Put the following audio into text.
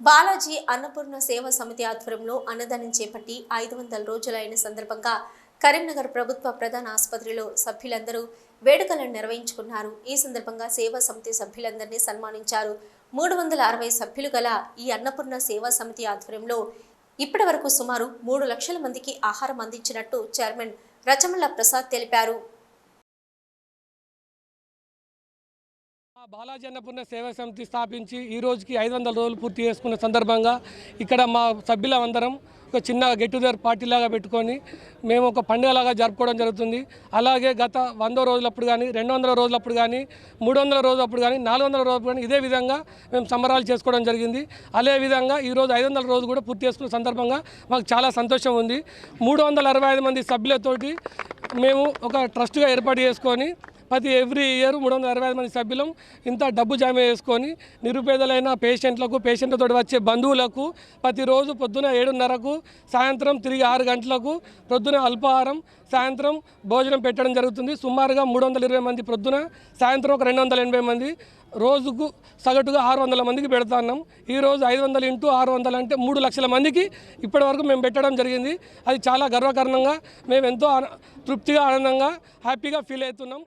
బాలాజీ అన్నపూర్ణ సేవా సమితి ఆధ్వర్యంలో అన్నదానం చేపట్టి ఐదు వందల రోజులైన సందర్భంగా కరీంనగర్ ప్రభుత్వ ప్రధాన ఆసుపత్రిలో సభ్యులందరూ వేడుకలను నిర్వహించుకున్నారు. ఈ సందర్భంగా సేవా సమితి సభ్యులందరినీ సన్మానించారు. మూడు వందల అరవై సభ్యులు గల ఈ అన్నపూర్ణ సేవా సమితి ఆధ్వర్యంలో ఇప్పటి వరకు సుమారు మూడు లక్షల మందికి ఆహారం అందించినట్టు చైర్మన్ రచమల్ల ప్రసాద్ తెలిపారు. బాలాజీ అన్నపూర్ణ సేవా సమితి స్థాపించి ఈ రోజుకి ఐదు వందల రోజులు పూర్తి చేసుకున్న సందర్భంగా ఇక్కడ మా సభ్యులందరం ఒక చిన్న గెట్ టుగెదర్ పార్టీలాగా పెట్టుకొని మేము ఒక పండుగలాగా జరుపుకోవడం జరుగుతుంది. అలాగే గత వంద రోజులప్పుడు కానీ రెండు వందల రోజులప్పుడు కానీ మూడు వందల రోజులప్పుడు కానీ నాలుగు వందల రోజులప్పుడు కానీ ఇదే విధంగా మేము సంబరాలు చేసుకోవడం జరిగింది. అదే విధంగా ఈరోజు ఐదు వందల రోజు కూడా పూర్తి చేసుకున్న సందర్భంగా మాకు చాలా సంతోషం ఉంది. మూడు వందల అరవై ఐదు మంది సభ్యులతోటి మేము ఒక ట్రస్ట్గా ఏర్పాటు చేసుకొని ప్రతి ఎవ్రీ ఇయర్ మూడు వందల అరవై ఐదు మంది సభ్యులం ఇంత డబ్బు జమ చేసుకొని నిరుపేదలైన పేషెంట్లకు పేషెంట్లతో వచ్చే బంధువులకు ప్రతిరోజు పొద్దున ఏడున్నరకు సాయంత్రం తిరిగి ఆరు గంటలకు ప్రొద్దున అల్పాహారం సాయంత్రం భోజనం పెట్టడం జరుగుతుంది. సుమారుగా మూడు వందల ఇరవై మంది ప్రొద్దున సాయంత్రం ఒక రెండు వందల ఎనభై మంది రోజుకు సగటుగా ఆరు వందల మందికి పెడుతున్నాం ఈరోజు ఐదు వందలు ఇంటూ ఆరు వందలు అంటే మూడు లక్షల మందికి ఇప్పటివరకు మేము పెట్టడం జరిగింది. అది చాలా గర్వకారణంగా మేము ఎంతో తృప్తిగా ఆనందంగా హ్యాపీగా ఫీల్ అవుతున్నాం.